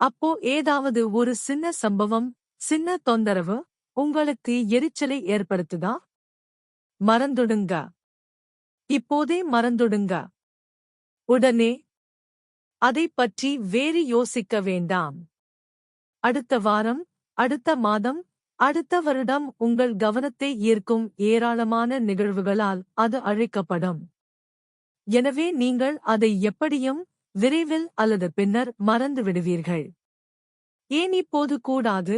அப்போ ஏதாவது ஒரு சின்ன சம்பவம் சின்ன தொந்தரவு உங்களுக்கு எரிச்சலை ஏற்படுத்துதா? மறந்துடுங்க. இப்போதே மறந்துடுங்க. உடனே அதைப் பற்றி வேறு யோசிக்க வேண்டாம். அடுத்த வாரம் அடுத்த மாதம் அடுத்த வருடம் உங்கள் கவனத்தை ஈர்க்கும் ஏராளமான நிகழ்வுகளால் அது அழைக்கப்படும். எனவே நீங்கள் அதை எப்படியும் விரைவில் அல்லது பின்னர் மறந்து விடுவீர்கள். ஏன் இப்போது கூடாது?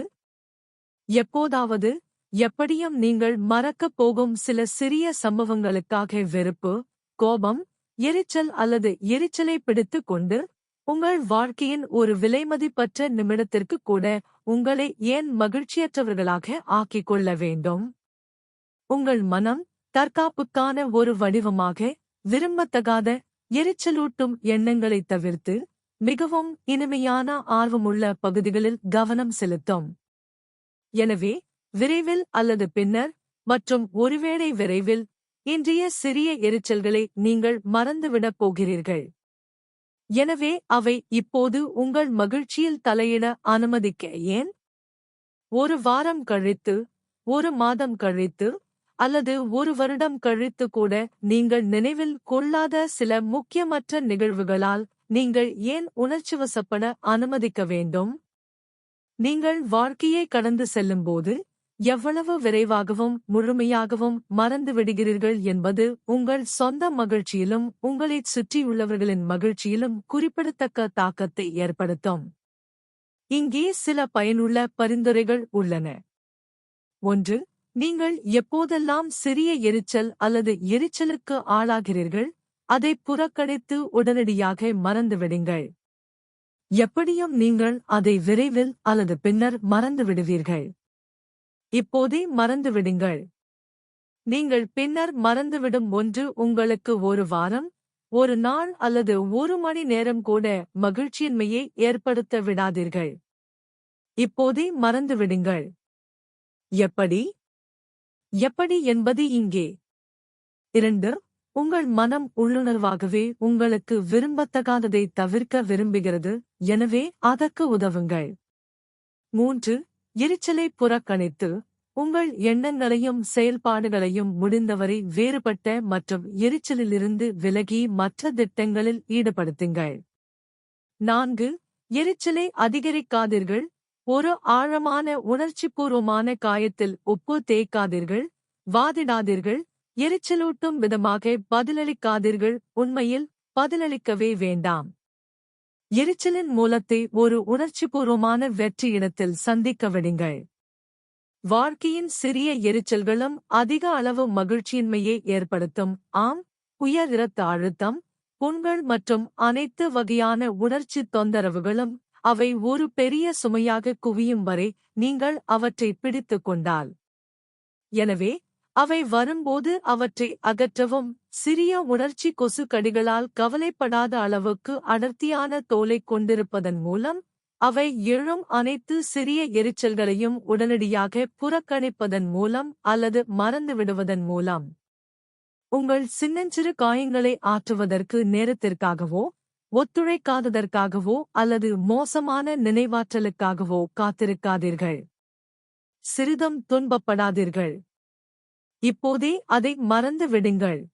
எப்போதாவது எப்படியும் நீங்கள் மறக்கப் போகும் சில சிறிய சம்பவங்களுக்காக வெறுப்பு கோபம் எரிச்சல் அல்லது எரிச்சலை பிடித்துக் கொண்டு உங்கள் வாழ்க்கையின் ஒரு விலைமதிப்பற்ற நிமிடத்திற்கு கூட உங்களை ஏன் மகிழ்ச்சியற்றவர்களாக ஆக்கிக் கொள்ள வேண்டும்? உங்கள் மனம் தற்காப்புக்கான ஒரு வடிவமாக விரும்பத்தகாத எரிச்சலூட்டும் எண்ணங்களைத் தவிர்த்து மிகவும் இனிமையான ஆர்வமுள்ள பகுதிகளில் கவனம் செலுத்தும். எனவே விரைவில் அல்லது பின்னர் மற்றும் ஒருவேளை விரைவில் இன்றைய சிறிய எரிச்சல்களை நீங்கள் மறந்துவிடப் போகிறீர்கள். எனவே அவை இப்போது உங்கள் மகிழ்ச்சியில் தலையிட அனுமதிக்க ஏன்? ஒரு வாரம் கழித்து ஒரு மாதம் கழித்து அல்லது ஒரு வருடம் கழித்து கூட நீங்கள் நினைவில் கொள்ளாத சில முக்கியமற்ற நிகழ்வுகளால் நீங்கள் ஏன் உணர்ச்சிவசப்பட அனுமதிக்க வேண்டும்? நீங்கள் வாழ்க்கையை கடந்து செல்லும்போது எவ்வளவு விரைவாகவும் முழுமையாகவும் மறந்து விடுகிறீர்கள் என்பது உங்கள் சொந்த மகிழ்ச்சியிலும் உங்களைச் சுற்றியுள்ளவர்களின் மகிழ்ச்சியிலும் குறிப்பிடத்தக்க தாக்கத்தை ஏற்படுத்தும். இங்கே சில பயனுள்ள பரிந்துரைகள் உள்ளன. ஒன்று நீங்கள் எப்போதெல்லாம் சிறிய எரிச்சல் அல்லது எரிச்சலுக்கு ஆளாகிறீர்கள் அதை புறக்கணித்து உடனடியாக மறந்துவிடுங்கள். எப்படியும் நீங்கள் அதை விரைவில் அல்லது பின்னர் மறந்து விடுவீர்கள் இப்போதே மறந்துவிடுங்கள். நீங்கள் பின்னர் மறந்துவிடும் ஒன்று உங்களுக்கு ஒரு வாரம் ஒரு நாள் அல்லது ஒரு மணி நேரம் கூட மகிழ்ச்சியின்மையை ஏற்படுத்த விடாதீர்கள். இப்போதே மறந்துவிடுங்கள். எப்படி? எப்படி என்பது இங்கே. இரண்டு உங்கள் மனம் உள்ளுணர்வாகவே உங்களுக்கு விரும்பத்தகாததை தவிர்க்க விரும்புகிறது எனவே அதற்கு உதவுங்கள். மூன்று எரிச்சலை புறக்கணித்து உங்கள் எண்ணங்களையும் செயல்பாடுகளையும் முடிந்தவரை வேறுபட்ட மற்றும் எரிச்சலிலிருந்து விலகி மற்ற திட்டங்களில் ஈடுபடுத்துங்கள். நான்கு எரிச்சலை அதிகரிக்காதீர்கள் ஒரு ஆழமான உணர்ச்சிபூர்வமான காயத்தில் உப்பு தேய்க்காதீர்கள் வாதிடாதீர்கள் எரிச்சலூட்டும் விதமாக பதிலளிக்காதீர்கள் உண்மையில் பதிலளிக்கவே வேண்டாம். எரிச்சலின் மூலத்தை ஒரு உணர்ச்சிபூர்வமான வெற்றி இடத்தில் சந்திக்க விடுங்கள். வாழ்க்கையின் சிறிய எரிச்சல்களும் அதிக அளவு மகிழ்ச்சியின்மையை ஏற்படுத்தும். ஆம் உயர் இரத்த அழுத்தம் புண்கள் மற்றும் அனைத்து வகையான உணர்ச்சி தொந்தரவுகளும் அவை ஒரு பெரிய சுமையாக குவியும் வரை நீங்கள் அவற்றை பிடித்துக் கொண்டால். எனவே அவை வரும்போது அவற்றை அகற்றவும். சிறிய உணர்ச்சி கொசுக்கடிகளால் கவலைப்படாத அளவுக்கு அடர்த்தியான தோலைக் கொண்டிருப்பதன் மூலம் அவை எழும் அனைத்து சிறிய எரிச்சல்களையும் உடனடியாக புறக்கணிப்பதன் மூலம் அல்லது மறந்துவிடுவதன் மூலம். உங்கள் சின்னஞ்சிறு காயங்களை ஆற்றுவதற்கு நேரத்திற்காகவோ ஒத்துழைக்காததற்காகவோ அல்லது மோசமான நினைவாற்றலுக்காகவோ காத்திருக்காதீர்கள். சிறிதும் துன்பப்படாதீர்கள். இப்போதே அதை மறந்து விடுங்கள்.